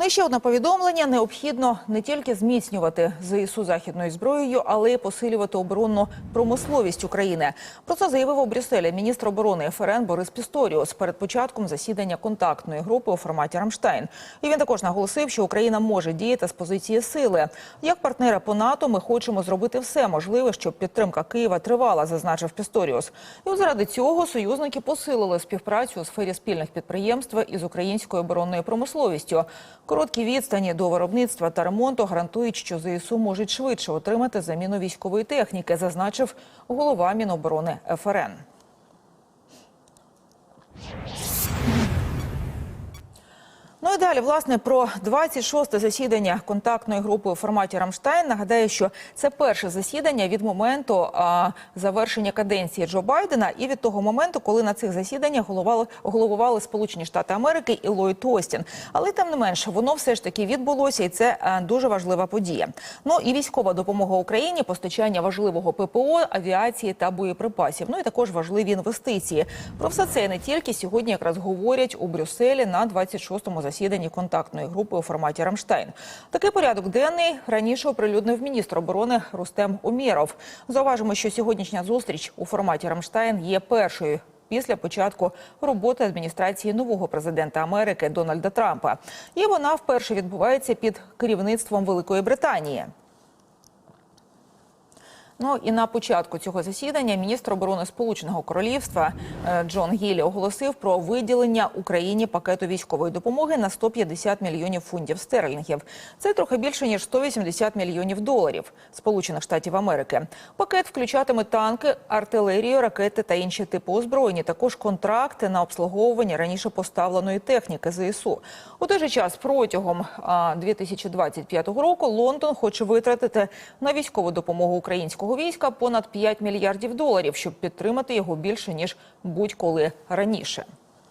Ну і ще одне повідомлення: необхідно не тільки зміцнювати ЗСУ західною зброєю, але й посилювати оборонну промисловість України. Про це заявив у Брюсселі міністр оборони ФРН Борис Пісторіус перед початком засідання контактної групи у форматі Рамштайн. І він також наголосив, що Україна може діяти з позиції сили. Як партнери по НАТО, ми хочемо зробити все можливе, щоб підтримка Києва тривала, зазначив Пісторіус. І заради цього союзники посилили співпрацю у сфері спільних підприємств із українською оборонною промисловістю. Короткі відстані до виробництва та ремонту гарантують, що ЗСУ можуть швидше отримати заміну військової техніки, зазначив голова Міноборони ФРН. Далі, власне, про 26-те засідання контактної групи у форматі Рамштайн. Нагадаю, що це перше засідання від моменту а, завершення каденції Джо Байдена і від того моменту, коли на цих засіданнях головували, головували Сполучені Штати Америки і Ллойд Остін. Але тим не менше, воно все ж таки відбулося, і це а, дуже важлива подія. Ну і військова допомога Україні, постачання важливого ППО, авіації та боєприпасів. Ну і також важливі інвестиції. Про все це не тільки сьогодні якраз говорять у Брюсселі на 26-му засіданні контактної групи у форматі Рамштайн. Такий порядок денний раніше оприлюднив міністр оборони Рустем Умєров. Зауважимо, що сьогоднішня зустріч у форматі Рамштайн є першою. Після початку роботи адміністрації нового президента Америки Дональда Трампа, і вона вперше відбувається під керівництвом Великої Британії. Ну і на початку цього засідання міністр оборони Сполученого Королівства е, Джон Гілі оголосив про виділення Україні пакету військової допомоги на 150 мільйонів фунтів стерлінгів. Це трохи більше ніж 180 мільйонів доларів Сполучених Штатів Америки. Пакет включатиме танки, артилерію, ракети та інші типи озброєння. Також контракти на обслуговування раніше поставленої техніки ЗСУ. У той же час протягом а, 2025 року Лондон хоче витратити на військову допомогу українського війська понад 5 мільярдів доларів, щоб підтримати його більше ніж будь-коли раніше.